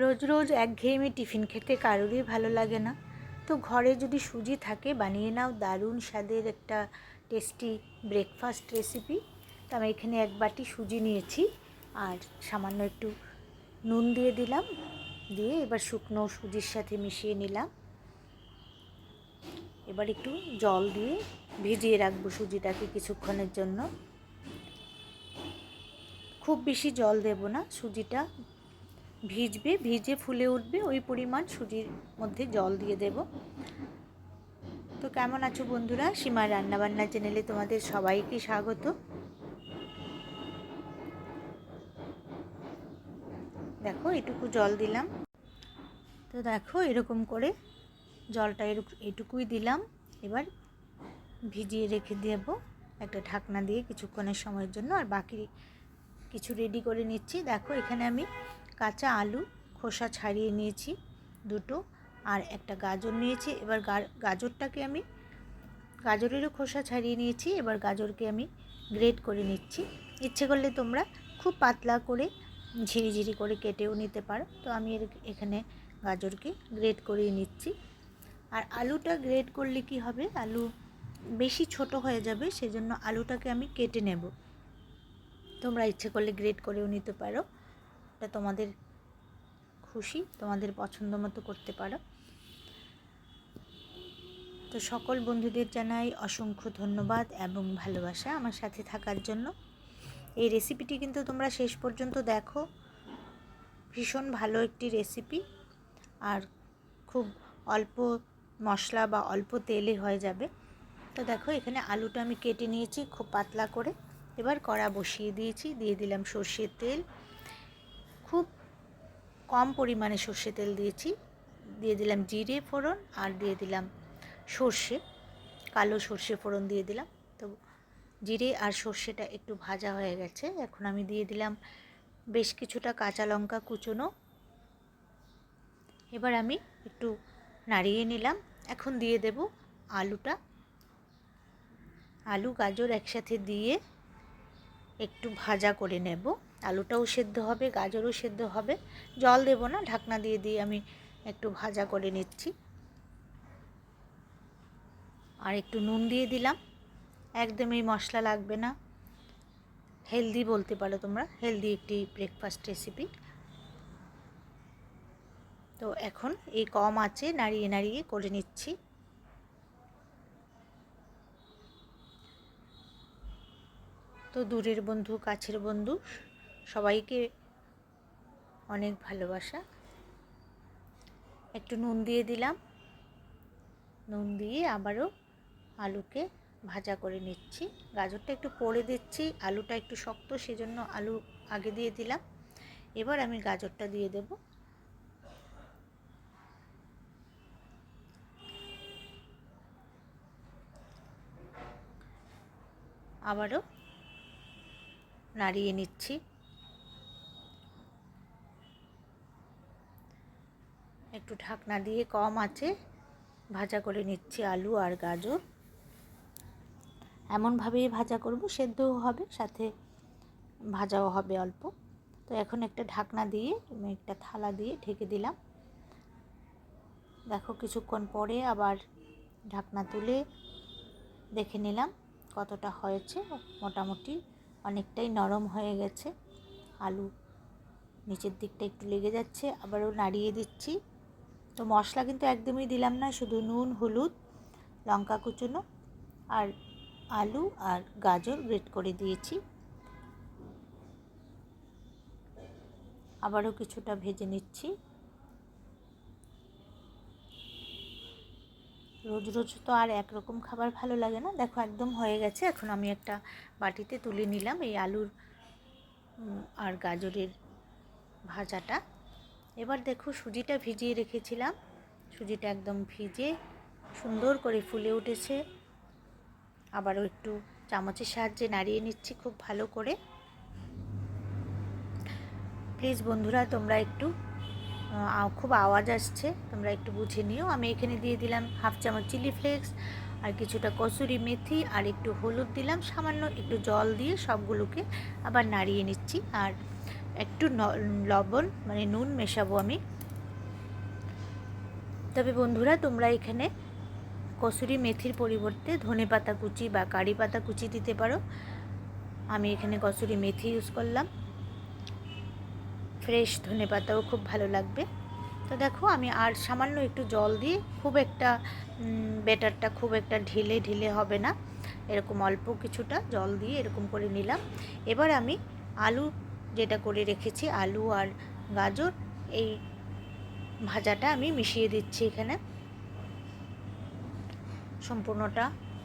রোজ রোজ একঘেয়েমি টিফিন খেতে কারোরই ভালো লাগে না। তো ঘরে যদি সুজি থাকে, বানিয়ে নাও দারুণ স্বাদের একটা টেস্টি ব্রেকফাস্ট রেসিপি তো আমি এখানে এক বাটি সুজি নিয়েছি, আর সামান্য একটু নুন দিয়ে দিলাম, দিয়ে এবার শুকনো সুজির সাথে মিশিয়ে নিলাম। এবার একটু জল দিয়ে ভিজিয়ে রাখব সুজিটাকে কিছুক্ষণের জন্য। খুব বেশি জল দেব না, সুজিটা ভিজবে, ভিজে ফুলে উঠবে, ওই পরিমাণ সুজির মধ্যে জল দিয়ে দেব। তো কেমন আছো বন্ধুরা? সীমার রান্নাবান্না চ্যানেলে তোমাদের সবাইকে স্বাগত। দেখো, এটুকু জল দিলাম। তো দেখো, এরকম করে জলটা এটুকুই দিলাম। এবার ভিজিয়ে রেখে দেবো একটা ঢাকনা দিয়ে কিছুক্ষণের সময়ের জন্য। আর বাকি কিছু রেডি করে নিচ্ছি। দেখো, এখানে আমি কাঁচা আলু, খোসা ছাড়িয়ে নিয়েছি দুটো আর একটা গাজর নিয়েছি। এবার গাজরটাকে আমি, গাজরেরও খোসা ছাড়িয়ে নিয়েছি। এবার গাজরকে আমি গ্রেট করে নিচ্ছি। ইচ্ছে করলে তোমরা খুব পাতলা করে ঝিরিঝিরি করে কেটেও নিতে পারো। তো আমি এর, এখানে গাজরকে গ্রেট করিয়ে নিচ্ছি। আর আলুটা গ্রেট করলে কি হবে? আলু বেশি ছোট হয়ে যাবে, সেজন্য আলুটাকে আমি কেটে নেব। তোমরা ইচ্ছে করলে গ্রেট করেও নিতে পারো। এটা তোমাদের খুশি, তোমাদের পছন্দ মতো করতে পারো। তো সকল বন্ধুদের জানাই অসংখ্য ধন্যবাদ এবং ভালোবাসা আমার সাথে থাকার জন্য। এই রেসিপিটি কিন্তু তোমরা শেষ পর্যন্ত দেখো। ভীষণ ভালো একটি রেসিপি আর খুব অল্প মশলা বা অল্প তেলে হয়ে যাবে। তো দেখো, এখানে আলুটা আমি কেটে নিয়েছি খুব পাতলা করে। এবার কড়া বসিয়ে দিয়েছি, দিয়ে দিলাম সর্ষের তেল। কম পরিমাণে সর্ষে তেল দিয়েছি। দিয়ে দিলাম জিরে ফোড়ন আর দিয়ে দিলাম সর্ষে, কালো সর্ষে ফোড়ন দিয়ে দিলাম। তো জিরে আর সর্ষেটা একটু ভাজা হয়ে গেছে। এখন আমি দিয়ে দিলাম বেশ কিছুটা কাঁচা লঙ্কা কুচোনো। এবার আমি একটু নাড়িয়ে নিলাম। এখন দিয়ে দেব আলুটা। আলু, গাজর একসাথে দিয়ে একটু ভাজা করে নেব। আলুটাও সেদ্ধ হবে, গাজরও সেদ্ধ হবে। জল দেব না, ঢাকনা দিয়ে দিয়ে আমি একটু ভাজা করে নিচ্ছি। আর একটু নুন দিয়ে দিলাম। একদমই মশলা লাগবে না। হেলদি বলতে পারো তোমরা, হেলদি একটি ব্রেকফাস্ট রেসিপি তো এখন এই কম আছে, নাড়িয়ে নাড়িয়ে করে নিচ্ছি। তো দূরের বন্ধু, কাছের বন্ধু সবাইকে অনেক ভালোবাসা। একটু নুন দিয়ে দিলাম। নুন দিয়ে আবারও আলুকে ভাজা করে নিচ্ছি। গাজরটা একটু পড়ে দিচ্ছি, আলুটা একটু শক্ত, সেজন্য আলু আগে দিয়ে দিলাম। এবার আমি গাজরটা দিয়ে দেব। আবারও নাড়িয়ে নিচ্ছি। একটু ঢাকনা দিয়ে কম আছে। ভাজা করে নিচ্ছি আলু আর গাজর। এমনভাবেই ভাজা করব, সেদ্ধও হবে, সাথে ভাজাও হবে অল্প। তো এখন একটা ঢাকনা দিয়ে একটা থালা দিয়ে ঢেকে দিলাম। দেখো কিছুক্ষণ পরে আবার ঢাকনা তুলে দেখে নিলাম কতটা হয়েছে। মোটামুটি অনেকটাই নরম হয়ে গেছে। আলু নিচের দিকটা একটু লেগে যাচ্ছে, আবারও নাড়িয়ে দিচ্ছি। তো মশলা কিন্তু একদমই দিলাম না, শুধু নুন, হলুদ, লঙ্কা কুচুনো আর আলু আর গাজর গ্রেট করে দিয়েছি। আবারও কিছুটা ভেজে নিচ্ছি। রোজ রোজ তো আর একরকম খাবার ভালো লাগে না। দেখো একদম হয়ে গেছে, এখন আমি একটা বাটিতে তুলে নিলাম এই আলুর আর গাজরের ভাজাটা। এবার দেখো সুজিটা ভিজিয়ে রেখেছিলাম। সুজিটা একদম ভিজে সুন্দর করে ফুলে উঠেছে। আবারও একটু চামচের সাহায্যে নাড়িয়ে নিচ্ছি খুব ভালো করে। প্লিজ বন্ধুরা, তোমরা একটু খুব আওয়াজ আসছে, তোমরা একটু বুঝে নিও। আমি এখানে দিয়ে দিলাম হাফ চামচ চিলি ফ্লেক্স, আর কিছুটা কসুরি মেথি, আর একটু হলুদ দিলাম। সামান্য একটু জল দিয়ে সবগুলোকে আবার নাড়িয়ে নিচ্ছি। আর একটু লবণ মানে নুন মেশাবো আমি। তবে বন্ধুরা, তোমরা এখানে কসুরি মেথির পরিবর্তে ধনে পাতা কুচি বা কারি পাতা কুচি দিতে পারো। আমি এখানে কসুরি মেথি ইউজ করলাম। ফ্রেশ ধনে পাতাও খুব ভালো লাগবে। তো দেখো, আমি আর সামান্য একটু জল দিয়ে খুব একটা বেটারটা খুব একটা ঢিলে ঢিলে হবে না। এরকম অল্প কিছুটা জল দিয়ে এরকম করে নিলাম। এবার আমি আলু যেটা করে রেখেছি, আলু আর গাজর, এই ভাজাটা আমি মিশিয়ে দিচ্ছি এখানে। সম্পূর্ণটা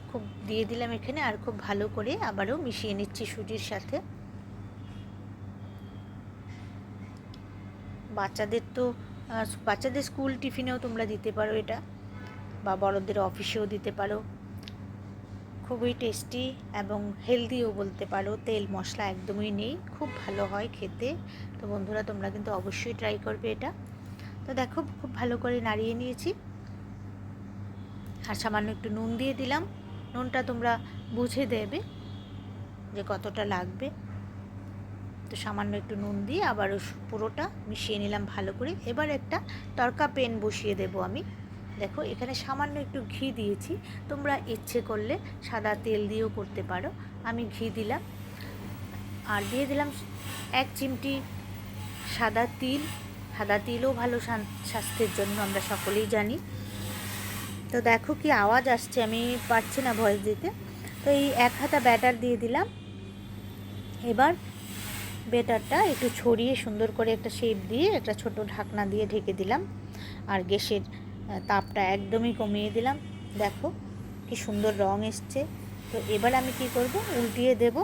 খুব দিয়ে দিলাম এখানে আর খুব ভালো করে আবারও মিশিয়ে নিচ্ছি সুজির সাথে। বাচ্চাদের তো বাচ্চাদের স্কুল টিফিনেও তোমরা দিতে পারো এটা, বা বড়দের অফিসেও দিতে পারো। খুবই টেস্টি এবং হেলদিও বলতে পারো। তেল, মশলা একদমই নেই, খুব ভালো হয় খেতে। তো বন্ধুরা, তোমরা কিন্তু অবশ্যই ট্রাই করবে এটা। তো দেখো, খুব ভালো করে নাড়িয়ে নিয়েছি। আর সামান্য একটু নুন দিয়ে দিলাম। নুনটা তোমরা বুঝে দেবে যে কতটা লাগবে। তো সামান্য একটু নুন দিয়ে আবারও পুরোটা মিশিয়ে নিলাম ভালো করে। এবার একটা তরকা পেন বসিয়ে দেব আমি। দেখো, এখানে সামান্য একটু ঘি দিয়েছি। তোমরা ইচ্ছে করলে সাদা তেল দিয়েও করতে পারো। আমি ঘি দিলাম। আর দিয়ে দিলাম এক চিমটি সাদা তিল। সাদা তিলও ভালো স্বাস্থ্যের জন্য, আমরা সকলেই জানি। তো দেখো কি আওয়াজ আসছে, আমি পারছি না ভয়েস দিতে। তো এই এক হাতা ব্যাটার দিয়ে দিলাম। এবার বেটারটা একটু ছড়িয়ে সুন্দর করে একটা শেপ দিয়ে একটা ছোট ঢাকনা দিয়ে ঢেকে দিলাম। আর গ্যাসের তাপটা একদমই কমিয়ে দিলাম। দেখো কি সুন্দর রং এসছে। তো এবার আমি কি করব? উল্টিয়ে দেব।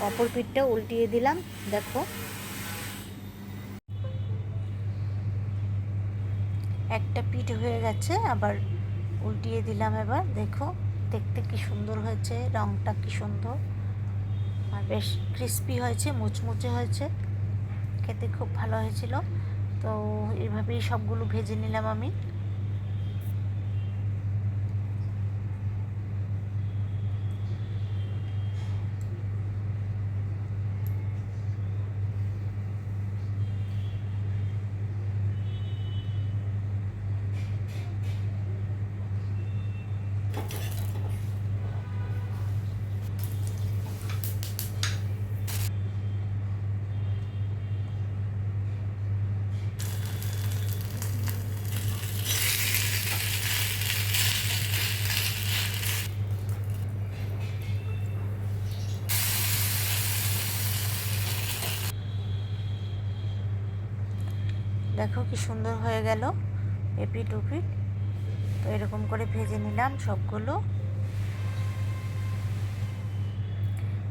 অপর পিঠটা উল্টিয়ে দিলাম। দেখো। একটা পিঠ হয়ে গেছে, আবার উল্টিয়ে দিলাম এবার। দেখো, দেখতে কি সুন্দর হয়েছে, রংটা কি সুন্দর। আর বেশ ক্রিস্পি হয়েছে, মুচমুচে হয়েছে। খেতে খুব ভালো হয়েছিল। তো এইভাবেই সবগুলো ভেজে নিলাম আমি। দেখো কি সুন্দর হয়ে গেল এপিট উপিট তো এরকম করে ভেজে নিলাম সবগুলো।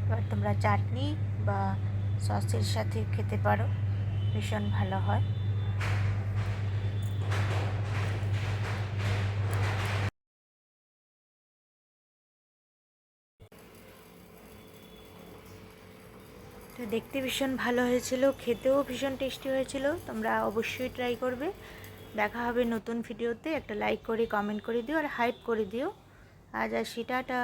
এবার তোমরা চাটনি বা সসের সাথে খেতে পারো, ভীষণ ভালো হয়। তো দেখতে ভীষণ ভালো হয়েছিল, খেতেও ভীষণ টেস্টি হয়েছিল, তোমরা অবশ্যই ট্রাই করবে। দেখা হবে নতুন ভিডিওতে একটা লাইক করে কমেন্ট করে দিও আর হাইপ করে দিও। আজ আসি, টাটা।